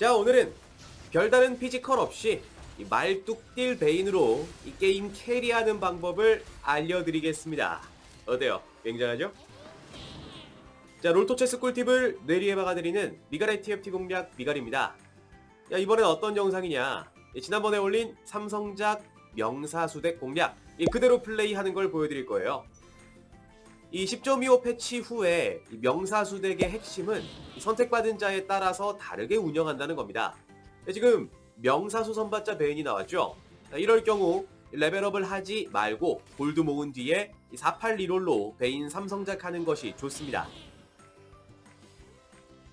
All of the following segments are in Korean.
자 오늘은 별다른 피지컬 없이 이 말뚝딜 베인으로 이 게임 캐리하는 방법을 알려드리겠습니다. 어때요? 굉장하죠? 자 롤토체스 꿀팁을 뇌리에바가 드리는 미가레 TFT 공략 미갈입니다. 야 이번엔 어떤 영상이냐? 예, 지난번에 올린 삼성작 명사수덱 공략 이 그대로 플레이하는 걸 보여드릴 거예요. 이 10.25 패치 후에 이 명사수덱의 핵심은 이 선택받은 자에 따라서 다르게 운영한다는 겁니다. 네, 지금 명사수 선발자 베인이 나왔죠? 자, 이럴 경우 레벨업을 하지 말고 골드 모은 뒤에 48리롤로 베인 삼성작 하는 것이 좋습니다.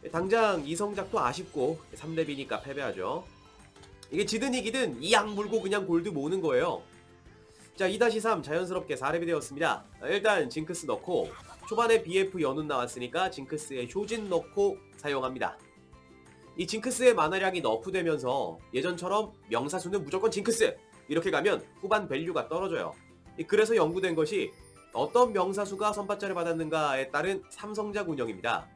네, 당장 이성작도 아쉽고 3렙이니까 패배하죠. 이게 지든 이기든 이약 물고 그냥 골드 모으는 거예요. 자 2-3 자연스럽게 4렙이 되었습니다. 아, 일단 징크스 넣고 초반에 BF 연운 나왔으니까 징크스에 효진 넣고 사용합니다. 이 징크스의 만화량이 너프되면서 예전처럼 명사수는 무조건 징크스 이렇게 가면 후반 밸류가 떨어져요. 이 그래서 연구된 것이 어떤 명사수가 선발자를 받았는가에 따른 삼성작 운영입니다.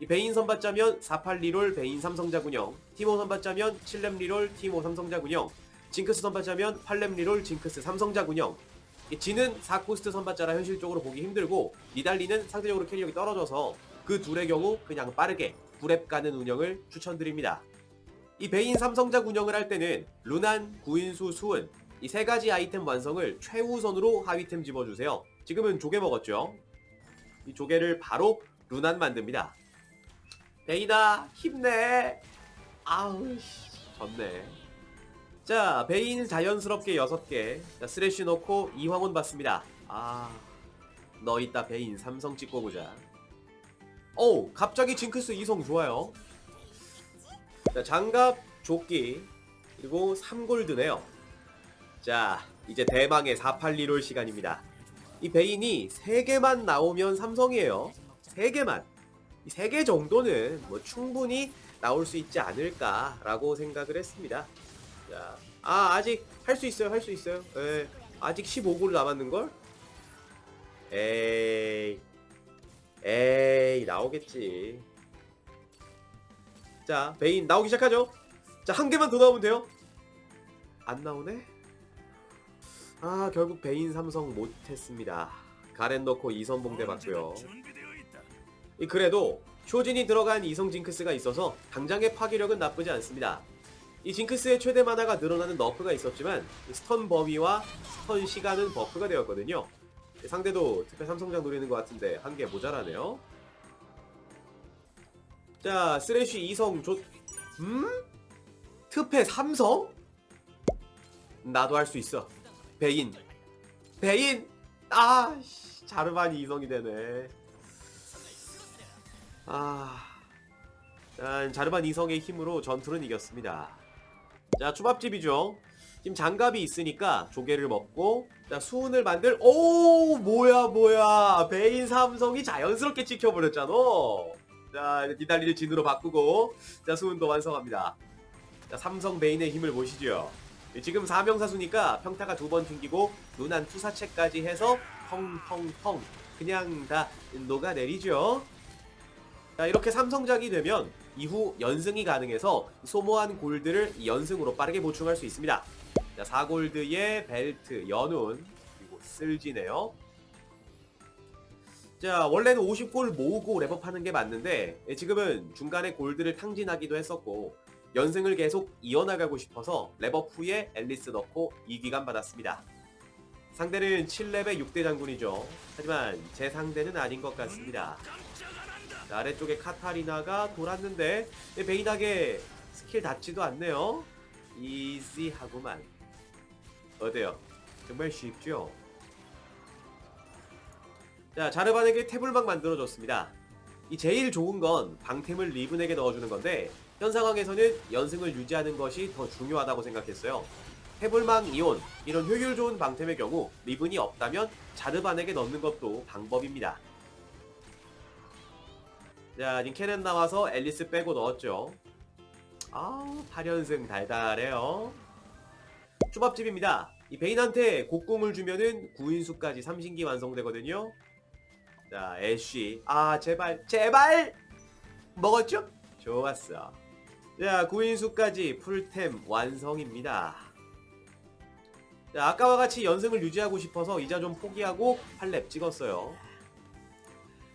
이 베인 선발자면 48리롤 베인 삼성작 운영, 티모 선발자면 7렙 리롤 티모 삼성작 운영, 징크스 선발자면 8렙 리롤 징크스 삼성작 운영. 이 지는 4코스트 선발자라 현실적으로 보기 힘들고 니달리는 상대적으로 캐리력이 떨어져서 그 둘의 경우 그냥 빠르게 9렙 가는 운영을 추천드립니다. 이 베인 삼성작 운영을 할 때는 루난, 구인수, 수은 이 세 가지 아이템 완성을 최우선으로 하위템 집어주세요. 지금은 조개 먹었죠. 이 조개를 바로 루난 만듭니다. 베인아 힘내. 아우 씨, 졌네. 자 베인 자연스럽게 6개 자, 스레쉬 넣고 이황원 받습니다. 아 너 이따 베인 삼성 찍고 보자. 오 갑자기 징크스 이성 좋아요. 자 장갑 조끼 그리고 3골드네요. 자 이제 대망의 482롤 시간입니다. 이 베인이 3개만 나오면 삼성이에요. 3개만. 이 3개 정도는 뭐 충분히 나올 수 있지 않을까라고 생각을 했습니다. 자, 아 아직 할 수 있어요, 할 수 있어요. 예, 아직 15골 남았는 걸. 에이, 에이 나오겠지. 자, 베인 나오기 시작하죠. 자, 한 개만 더 나오면 돼요. 안 나오네. 아 결국 베인 삼성 못했습니다. 가렌 넣고 이선봉대 받고요. 이 그래도 쇼진이 들어간 이성 징크스가 있어서 당장의 파괴력은 나쁘지 않습니다. 이 징크스의 최대 만화가 늘어나는 너프가 있었지만 이 스턴 범위와 스턴 시간은 버프가 되었거든요. 상대도 특별 삼성장 노리는 것 같은데 한 개 모자라네요. 자 쓰레쉬 이성 조... 음? 특패 삼성? 나도 할 수 있어. 베인. 베인! 아, 씨, 자르반이 이성이 되네. 아. 자, 자르반 이성의 힘으로 전투는 이겼습니다. 자, 초밥집이죠. 지금 장갑이 있으니까 조개를 먹고 자, 수은을 만들 오, 뭐야 뭐야. 베인 삼성이 자연스럽게 찍혀버렸잖아. 자, 니달리를 진으로 바꾸고 자, 수은도 완성합니다. 자, 삼성 베인의 힘을 보시죠. 지금 4명사수니까 평타가 두 번 튕기고 눈한 투사체까지 해서 펑펑펑 그냥 다 녹아내리죠. 자 이렇게 삼성작이 되면 이후 연승이 가능해서 소모한 골드를 이 연승으로 빠르게 보충할 수 있습니다. 자 4골드에 벨트, 연운 그리고 쓸지네요. 자 원래는 50골 모으고 랩업하는 게 맞는데 예, 지금은 중간에 골드를 탕진하기도 했었고 연승을 계속 이어나가고 싶어서 랩업 후에 앨리스 넣고 2기간 받았습니다. 상대는 7렙의 6대 장군이죠. 하지만 제 상대는 아닌 것 같습니다. 자, 아래쪽에 카타리나가 돌았는데 네, 베인하게 스킬 닿지도 않네요. 이지하구만. 어때요? 정말 쉽죠? 자, 자르반에게 태블막 만들어줬습니다. 이 제일 좋은 건 방템을 리븐에게 넣어주는 건데 현 상황에서는 연승을 유지하는 것이 더 중요하다고 생각했어요. 해불망 이온 이런 효율 좋은 방템의 경우 리븐이 없다면 자르반에게 넣는 것도 방법입니다. 자, 캐넨 나와서 앨리스 빼고 넣었죠. 아, 8연승 달달해요. 초밥집입니다. 이 베인한테 곡궁을 주면은 구인수까지 삼신기 완성되거든요. 자, 애쉬. 아, 제발, 제발! 먹었죠? 좋았어. 자, 구인수까지 풀템 완성입니다. 자, 아까와 같이 연승을 유지하고 싶어서 이자 좀 포기하고 8렙 찍었어요.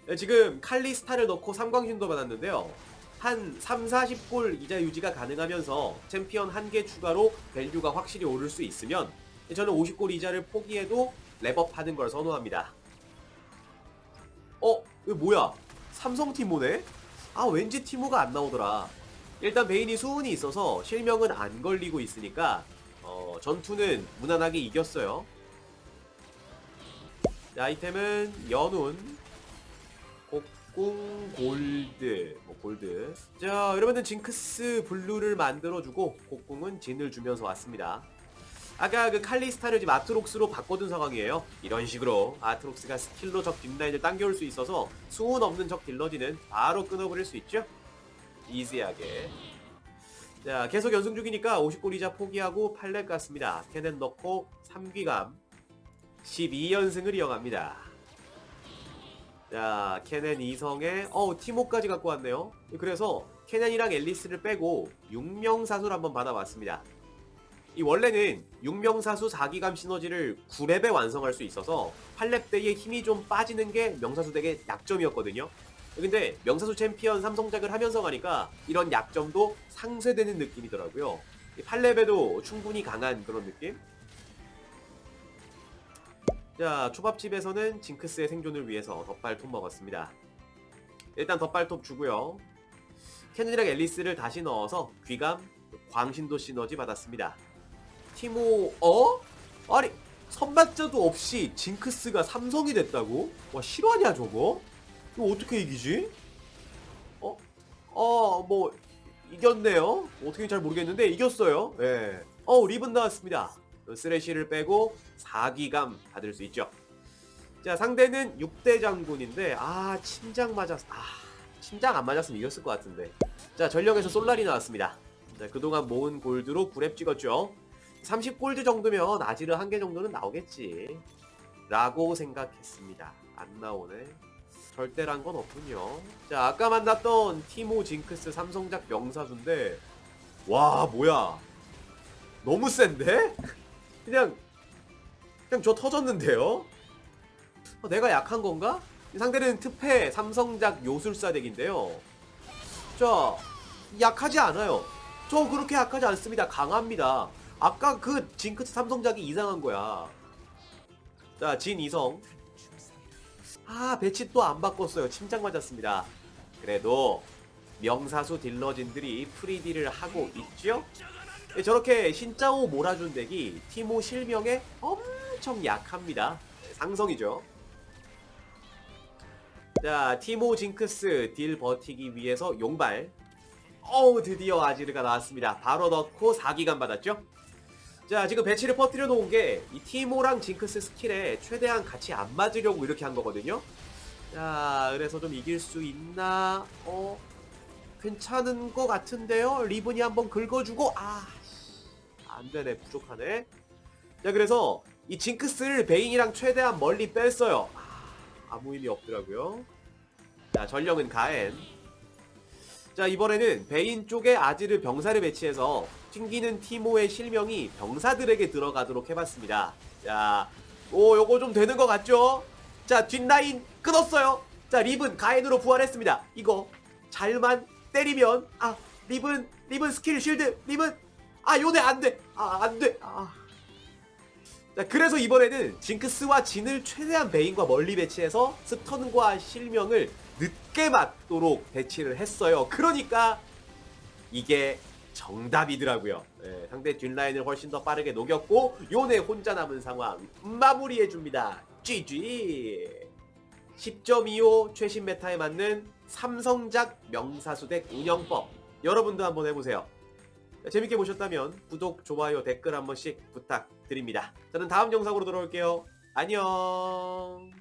네, 지금 칼리스타를 넣고 삼광신도 받았는데요. 한 3, 40골 이자 유지가 가능하면서 챔피언 한 개 추가로 밸류가 확실히 오를 수 있으면 저는 50골 이자를 포기해도 랩업하는 걸 선호합니다. 어? 이거 뭐야? 삼성 티모네? 아 왠지 티모가 안 나오더라. 일단 베인이 수운이 있어서 실명은 안 걸리고 있으니까 어, 전투는 무난하게 이겼어요. 자, 아이템은 연운, 곡궁, 골드, 뭐 골드. 자, 여러분들 징크스 블루를 만들어주고 곡궁은 진을 주면서 왔습니다. 아까 그 칼리스타를 지금 아트록스로 바꿔둔 상황이에요. 이런 식으로 아트록스가 스킬로 적 뒷라인을 당겨올 수 있어서 수운 없는 적 딜러지는 바로 끊어버릴 수 있죠. 이지하게. 자, 계속 연승 중이니까 50골 이자 포기하고 8렙 갔습니다. 캐넨 넣고 3귀감 12연승을 이어갑니다. 자, 캐넨 2성에 어 티모까지 갖고 왔네요. 그래서 캐넨이랑 앨리스를 빼고 6명 사수를 한번 받아봤습니다. 이 원래는 6명 사수 4기감 시너지를 9렙에 완성할 수 있어서 8렙 때에 힘이 좀 빠지는 게 명사수 덱의 약점이었거든요. 근데 명사수 챔피언 삼성작을 하면서 가니까 이런 약점도 상쇄되는 느낌이더라고요. 8렙에도 충분히 강한 그런 느낌? 자, 초밥집에서는 징크스의 생존을 위해서 덧발톱 먹었습니다. 일단 덧발톱 주고요. 캐논이랑 앨리스를 다시 넣어서 귀감, 광신도 시너지 받았습니다. 티모, 어? 아니, 선발자도 없이 징크스가 삼성이 됐다고? 와, 실화냐, 저거? 이거 어떻게 이기지? 어? 어, 뭐, 이겼네요. 어떻게 잘 모르겠는데, 이겼어요. 예. 어, 리븐 나왔습니다. 쓰레쉬를 빼고 4기감 받을 수 있죠. 자, 상대는 6대 장군인데, 아, 침장 맞았, 아, 침장 안 맞았으면 이겼을 것 같은데. 자, 전력에서 솔라리 나왔습니다. 자, 그동안 모은 골드로 9렙 찍었죠. 30골드 정도면 아지르 한 개 정도는 나오겠지. 라고 생각했습니다. 안 나오네. 절대란 건 없군요. 자, 아까 만났던 티모 징크스 삼성작 명사수인데, 와, 뭐야. 너무 센데? 그냥, 그냥 저 터졌는데요? 어, 내가 약한 건가? 이 상대는 특패 삼성작 요술사 덱인데요. 자, 약하지 않아요. 저 그렇게 약하지 않습니다. 강합니다. 아까 그 징크스 삼성작이 이상한 거야. 자, 진 이성. 아, 배치 또 안 바꿨어요. 침장 맞았습니다. 그래도 명사수 딜러진들이 프리딜을 하고 있죠? 네, 저렇게 신짜오 몰아준 덱이 티모 실명에 엄청 약합니다. 네, 상성이죠. 자, 티모 징크스 딜 버티기 위해서 용발. 어우, 드디어 아지르가 나왔습니다. 바로 넣고 4기간 받았죠? 자, 지금 배치를 퍼뜨려 놓은 게 이 티모랑 징크스 스킬에 최대한 같이 안 맞으려고 이렇게 한 거거든요. 자, 그래서 좀 이길 수 있나? 어, 괜찮은 거 같은데요? 리븐이 한번 긁어주고, 아, 안 되네. 부족하네. 자, 그래서 이 징크스를 베인이랑 최대한 멀리 뺐어요. 아, 아무 의미 없더라고요. 자, 전령은 가엔. 자, 이번에는 베인 쪽에 아지르 병사를 배치해서 튕기는 티모의 실명이 병사들에게 들어가도록 해봤습니다. 자, 오, 요거 좀 되는 것 같죠? 자, 뒷라인 끊었어요. 자, 리븐 가엔으로 부활했습니다. 이거 잘만 때리면, 아, 리븐, 리븐 스킬 쉴드, 리븐, 아, 요네 안 돼. 아, 안 돼. 아. 자, 그래서 이번에는 징크스와 진을 최대한 베인과 멀리 배치해서 스턴과 실명을 늦게 맞도록 배치를 했어요. 그러니까 이게 정답이더라고요. 예, 상대 뒷라인을 훨씬 더 빠르게 녹였고 요네 혼자 남은 상황 마무리해줍니다. GG 10.25 최신 메타에 맞는 삼성작 명사수 덱 운영법 여러분도 한번 해보세요. 재밌게 보셨다면 구독, 좋아요, 댓글 한 번씩 부탁드립니다. 저는 다음 영상으로 돌아올게요. 안녕